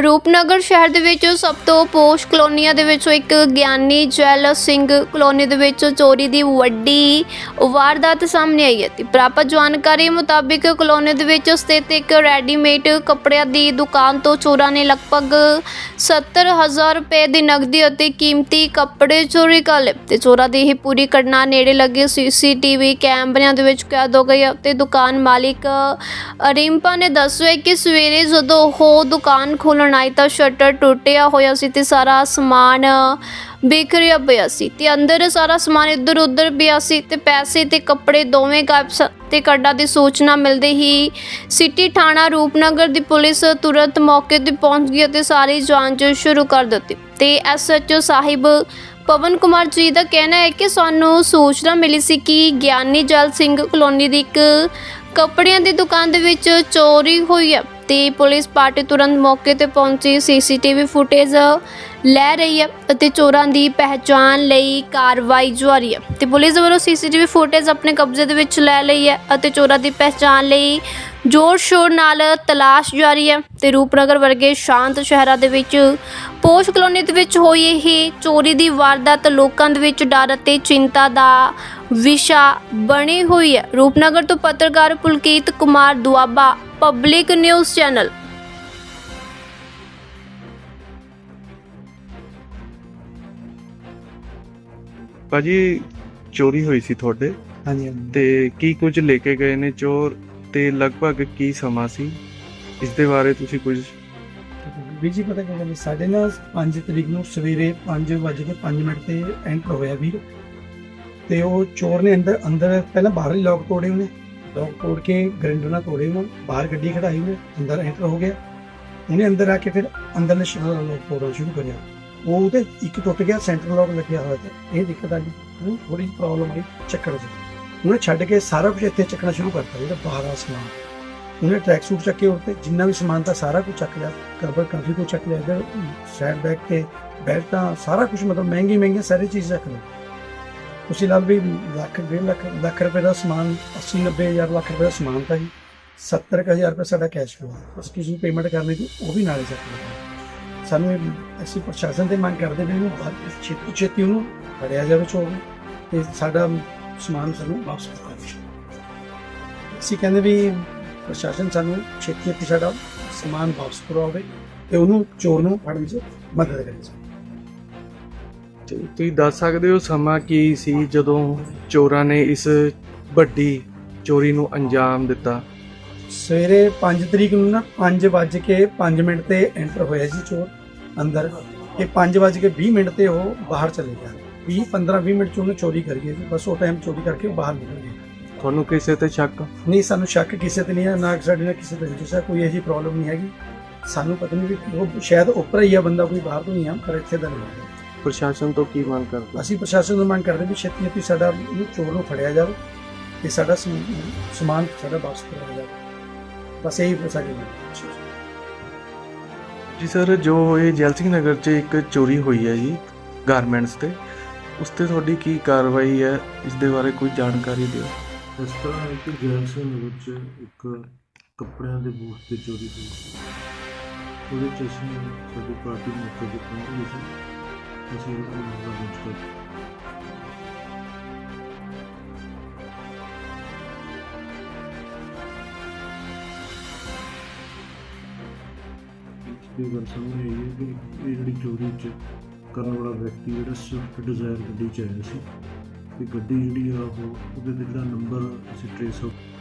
ਰੂਪਨਗਰ ਸ਼ਹਿਰ ਦੇ ਵਿੱਚ ਸਭ ਤੋਂ ਪੋਸ਼ ਕਲੋਨੀਆਂ ਦੇ ਵਿੱਚੋਂ ਇੱਕ ਗਿਆਨੀ ਜੈਲ ਸਿੰਘ ਕਲੋਨੀ ਦੇ ਵਿੱਚ ਚੋਰੀ ਦੀ ਵੱਡੀ ਵਾਰਦਾਤ ਸਾਹਮਣੇ ਆਈ ਹੈ ਤੇ ਪ੍ਰਾਪਤ ਜਾਣਕਾਰੀ ਮੁਤਾਬਿਕ ਕਲੋਨੀ ਦੇ ਵਿੱਚ ਸਥਿਤ ਇੱਕ ਰੈਡੀਮੇਡ ਕੱਪੜਿਆਂ ਦੀ ਦੁਕਾਨ ਤੋਂ ਚੋਰਾਂ ਨੇ ਲਗਭਗ 70000 ਰੁਪਏ ਦੀ ਨਕਦੀ ਅਤੇ ਕੀਮਤੀ ਕੱਪੜੇ ਚੋਰੀ ਕਰ ਲਏ ਤੇ ਚੋਰਾਂ ਦੀ ਇਹ ਪੂਰੀ ਘਟਨਾ ਨੇੜੇ ਲੱਗੇ ਸੀਸੀਟੀਵੀ ਕੈਮਰਿਆਂ ਦੇ ਵਿੱਚ ਕੈਦ ਹੋ ਗਈ ਹੈ ਤੇ ਦੁਕਾਨ ਮਾਲਿਕ ਰਿੰਪਾ ਨੇ ਦੱਸਿਆ ਕਿ ਸਵੇਰੇ ਜਦੋਂ ਉਹ ਦੁਕਾਨ ਖੋਲ੍ਹਣ ਆਈ ਤਾਂ ਸ਼ਟਰ ਟੁੱਟਿਆ ਹੋਇਆ ਸੀ ਤੇ ਸਾਰਾ ਸਮਾਨ ਬਿਖਰਿਆ ਪਿਆ ਸੀ ਤੇ ਅੰਦਰ ਸਾਰਾ ਸਮਾਨ ਇੱਧਰ ਉੱਧਰ ਪਿਆ ਸੀ ਤੇ ਪੈਸੇ ਤੇ ਕੱਪੜੇ ਦੋਵੇਂ ਗਾਇਬ ਤੇ ਕੱਡਾ ਦੀ ਸੂਚਨਾ ਮਿਲਦੇ ਹੀ ਸਿਟੀ ਥਾਣਾ ਰੂਪਨਗਰ ਦੀ ਪੁਲਿਸ ਤੁਰੰਤ ਮੌਕੇ ਤੇ ਪਹੁੰਚ ਗਈ ਅਤੇ ਸਾਰੀ ਜਾਂਚ ਸ਼ੁਰੂ ਕਰ ਦਿੱਤੀ ਤੇ ਐਸਐਚਓ ਸਾਹਿਬ ਪਵਨ ਕੁਮਾਰ ਜੀ ਦਾ ਕਹਿਣਾ ਹੈ ਕਿ ਸਾਨੂੰ ਸੂਚਨਾ ਮਿਲੀ ਸੀ ਕਿ ਗਿਆਨੀ ਜਲ ਸਿੰਘ ਕਲੋਨੀ ਦੀ ਇੱਕ ਕੱਪੜਿਆਂ ਦੀ ਦੁਕਾਨ ਦੇ ਵਿੱਚ ਚੋਰੀ ਹੋਈ ਹੈ। ਤੇ ਪੁਲਿਸ ਪਾਰਟੀ ਤੁਰੰਤ ਮੌਕੇ ਤੇ ਪਹੁੰਚੀ। ਸੀਸੀਟੀਵੀ ਫੁਟੇਜ ਲੈ ਰਹੀ ਹੈ ਅਤੇ ਚੋਰਾਂ ਦੀ ਪਹਿਚਾਣ ਲਈ ਕਾਰਵਾਈ ਜਾਰੀ ਹੈ। ਤੇ ਪੁਲਿਸ ਵੱਲੋਂ ਸੀਸੀਟੀਵੀ ਫੁਟੇਜ ਆਪਣੇ ਕਬਜ਼ੇ ਦੇ ਵਿੱਚ ਲੈ ਲਈ ਹੈ ਅਤੇ ਚੋਰਾਂ ਦੀ ਪਹਿਚਾਣ ਲਈ ਜ਼ੋਰ ਸ਼ੋਰ ਨਾਲ ਤਲਾਸ਼ ਜਾਰੀ ਹੈ ਤੇ ਰੂਪਨਗਰ ਵਰਗੇ ਸ਼ਾਂਤ ਸ਼ਹਿਰਾਂ ਦੇ ਵਿੱਚ ਪੋਸ਼ ਕਲੋਨੀ ਦੇ ਵਿੱਚ ਹੋਈ ਇਹ ਚੋਰੀ ਦੀ ਵਾਰਦਾਤ ਲੋਕਾਂ ਦੇ ਵਿੱਚ ਡਰ ਅਤੇ ਚਿੰਤਾ ਦਾ ਵਿਸ਼ਾ ਬਣੀ ਹੋਈ ਹੈ। ਰੂਪਨਗਰ ਤੋਂ ਪੱਤਰਕਾਰ Pulkit Kumar Doaba public news channel ਭਾਜੀ ਚੋਰੀ ਹੋਈ ਸੀ ਤੁਹਾਡੇ? ਹਾਂਜੀ ਹਾਂਜੀ। ਤੇ ਕੀ ਕੁਝ ਲੈ ਕੇ ਗਏ ਨੇ ਚੋਰ? ਤੇ ਲਗਭਗ ਕੀ ਸਮਾਂ ਸੀ? ਇਸ ਦੇ ਬਾਰੇ ਤੁਸੀਂ ਕੁਝ ਵੀਰ ਜੀ ਪਤਾ ਕੀ ਗੱਲ ਹੈ ਸਾਡੇ ਨਾਲ 5 ਤਰੀਕ ਨੂੰ ਸਵੇਰੇ 5:05 ਮਿੰਟ ਤੇ ਐਂਟਰ ਹੋਇਆ ਵੀਰ। ਤੇ ਉਹ ਚੋਰ ਨੇ ਅੰਦਰ ਅੰਦਰ ਪਹਿਲਾਂ ਬਾਹਰਲੀ ਲੋਕ ਤੋੜੇ ਉਹਨੇ। ਲੋਕ ਤੋੜ ਕੇ ਗ੍ਰਿੰਡਰ ਨਾਲ ਤੋੜੇ ਉਹਨੂੰ ਬਾਹਰ ਗੱਡੀ ਖੜਾਈ ਉਹਨੇ ਅੰਦਰ ਐਂਟਰ ਹੋ ਉਹਨੇ ਅੰਦਰ ਆ ਕੇ ਫਿਰ ਅੰਦਰਲੇ ਸ਼ਟਰ ਲੋਕ ਤੋੜਨਾ ਸ਼ੁਰੂ ਕਰਿਆ। ਉਹ ਉਹਦੇ ਇੱਕ ਟੁੱਟ ਗਿਆ, ਸੈਂਟਰ ਲੋਕ ਲੱਗਿਆ ਹੋਇਆ ਤੇ। ਇਹ ਦਿੱਕਤ ਆ ਗਈ। ਉਹਨੂੰ ਥੋੜੀ ਪ੍ਰੋਬਲਮ ਆਈ ਚੱਕਰ ਚ ਉਹਨੇ ਛੱਡ ਕੇ ਸਾਰਾ ਕੁਝ ਇੱਥੇ ਚੱਕਣਾ ਸ਼ੁਰੂ ਕਰਤਾ, ਜਿਹੜਾ ਬਾਹਰ ਆ ਸਮਾਨ। ਉਹਨੇ ਟਰੈਕ ਸੂਟ ਚੱਕੇ ਉੱਤੇ ਜਿੰਨਾ ਵੀ ਸਮਾਨ ਤਾਂ ਸਾਰਾ ਕੁਝ ਚੱਕ ਲਿਆ। ਕਵਰ ਕਾਫੀ ਕੁਝ ਚੱਕ ਲਿਆ ਇਧਰ ਸਾਈਡ ਬੈਗ ਤੇ ਬੈਲਟਾਂ ਸਾਰਾ ਕੁਝ ਮਤਲਬ ਮਹਿੰਗੀ ਮਹਿੰਗੀ ਸਾਰੀ ਚੀਜ਼ ਚੱਕ ਲਿਆ ਤੁਸੀਂ ਲਾ ਵੀ ਲੱਖ ਡੇਢ ਲੱਖ ਲੱਖ ਰੁਪਏ ਦਾ ਸਮਾਨ 80 90 ਹਜ਼ਾਰ, ਲੱਖ ਰੁਪਏ ਦਾ ਸਮਾਨ ਤਾਂ ਜੀ। 70 ਕੁ ਹਜ਼ਾਰ ਰੁਪਏ ਸਾਡਾ ਕੈਸ਼ ਫਲੋ ਉਸ ਕਿਸੇ ਨੂੰ ਪੇਮੈਂਟ ਕਰਨੀ ਸੀ, ਉਹ ਵੀ ਨਾਲੇ ਚੱਕ ਲਿਆ ਸਾਨੂੰ ਇਹ- ਅਸੀਂ ਪ੍ਰਸ਼ਾਸਨ ਤੇ ਮੰਗ ਕਰਦੇ ਵੀ ਇਹਨੂੰ ਬਾਅਦ- ਛੇਤੀ ਛੇਤੀ ਉਹਨੂੰ ਫੜਿਆ ਜਾਵੇ ਚੋਰ ਤੇ ਸਾਡਾ ਸਮਾਨ ਸਾਨੂੰ ਵਾਪਸ ਕਰ ਦੇਵੇ। ਅਸੀਂ ਕਹਿੰਦੇ ਵੀ ਪ੍ਰਸ਼ਾਸਨ ਸਾਨੂੰ ਛੇਤੀ ਛੇਤੀ ਸਾਡਾ ਸਮਾਨ ਵਾਪਸ ਕਰਵਾਵੇ ਤੇ ਉਹਨੂੰ ਚੋਰ ਨੂੰ ਫੜਨ 'ਚ ਮਦਦ ਕਰੇ। ਤੇ ਤੁਸੀਂ ਦੱਸ ਸਕਦੇ ਹੋ ਸਮਾਂ ਕੀ ਸੀ ਜਦੋਂ ਚੋਰਾਂ ਨੇ ਇਸ ਵੱਡੀ ਚੋਰੀ ਨੂੰ ਅੰਜਾਮ ਦਿੱਤਾ? ਸਵੇਰੇ 5 ਤਰੀਕ ਨੂੰ ਨਾ 5 ਵੱਜ ਕੇ 5 ਮਿੰਟ ਤੇ ਐਂਟਰ ਹੋਇਆ ਜੀ ਚੋਰ ਅੰਦਰ। ਇਹ 5 ਵੱਜ ਕੇ 20 ਮਿੰਟ ਤੇ ਉਹ ਬਾਹਰ ਚਲੇ ਗਿਆ। 20 15 20 ਮਿੰਟ ਚ ਉਹਨੇ ਚੋਰੀ ਕਰ ਗਈ ਬਸ ਉਹ ਟਾਈਮ ਚੋਰੀ ਕਰਕੇ ਬਾਹਰ ਨਿਕਲ ਗਿਆ। ਤੁਹਾਨੂੰ ਕਿਸੇ ਤੇ ਸ਼ੱਕ? ਨਹੀਂ ਸਾਨੂੰ ਸ਼ੱਕ ਕਿਸੇ ਤੇ ਨਹੀਂ ਹੈ ਨਾ ਸਾਡੇ ਨਾਲ ਕਿਸੇ ਤੇ ਜਿਸਾ ਕੋਈ ਇਹੀ ਪ੍ਰੋਬਲਮ ਨਹੀਂ ਹੈਗੀ। ਸਾਨੂੰ ਪਤਾ ਨਹੀਂ ਵੀ ਉਹ ਸ਼ਾਇਦ ਉੱਪਰ ਹੀ ਆ ਬੰਦਾ ਕੋਈ ਬਾਹਰ ਤੋਂ ਨਹੀਂ ਆ ਪਰ ਇੱਥੇ ਦਾ ਨਹੀਂ। ਪ੍ਰਸ਼ਾਸਨ ਤੋਂ ਕੀ ਮੰਗ ਕਰਦੇ? ਅਸੀਂ ਪ੍ਰਸ਼ਾਸਨ ਨੂੰ ਮੰਗ ਕਰਦੇ ਵੀ ਛੇਤੀ ਛੇਤੀ ਸਾਡਾ ਇਹਨੂੰ ਚੋਰ ਨੂੰ ਫੜਿਆ ਜਾਵੇ ਤੇ ਸਾਡਾ ਸਮ- ਸਮਾਨ ਸਾਡਾ ਵਾਪਸ ਕਰਾਇਆ ਜਾਵੇ। ਬਸ ਇਹੀ ਸਾਡੀ ਮੰਗ। ਹੈ ਜੀ ਸਰ ਜੋ ਇਹ ਜੈਲ ਸਿੰਘ ਨਗਰ 'ਚ ਇੱਕ ਚੋਰੀ ਹੋਈ ਹੈ ਜੀ ਗਾਰਮੈਂਟਸ ਤੇ ਉਸ ਤੇ ਤੁਹਾਡੀ ਕੀ ਕਾਰਵਾਈ ਹੈ? ਇਸ ਦੇ ਬਾਰੇ ਕੋਈ ਜਾਣਕਾਰੀ ਦਿਓ। ਇਸ ਤਰ੍ਹਾਂ ਹੈ ਕਿ ਜੈਨਸਨ ਨਗਰ 'ਚ ਇੱਕ ਕੱਪੜਿਆਂ ਦੇ ਬੂਥ ਤੇ ਚੋਰੀ ਹੋਈ ਸੀ। ਉਹਦੇ 'ਚ ਅਸੀਂ ਸਾਡੀ ਪਾਰਟੀ ਮੌਕੇ ਤੇ ਪਹੁੰਚ ਗਈ ਸੀ ਅਸੀਂ ਉਹਦਾ ਮਾਮਲਾ ਇਹ ਗੱਲ ਸਾਹਮਣੇ ਆਈ ਹੈ ਕਿ ਇਹ ਜਿਹੜੀ ਚੋਰੀ 'ਚ ਕਰਨ ਵਾਲਾ ਵਿਅਕਤੀ ਜਿਹੜਾ ਸਵਿਫਟ ਡਿਜ਼ਾਇਰ ਗੱਡੀ 'ਚ ਆਇਆ ਸੀ ਤੇ ਗੱਡੀ ਜਿਹੜੀ ਆ ਉਹ ਉਹਦੇ ਤੇ ਜਿਹੜਾ ਨੰਬਰ ਅਸੀਂ ਟ੍ਰੇਸ ਆਊਟ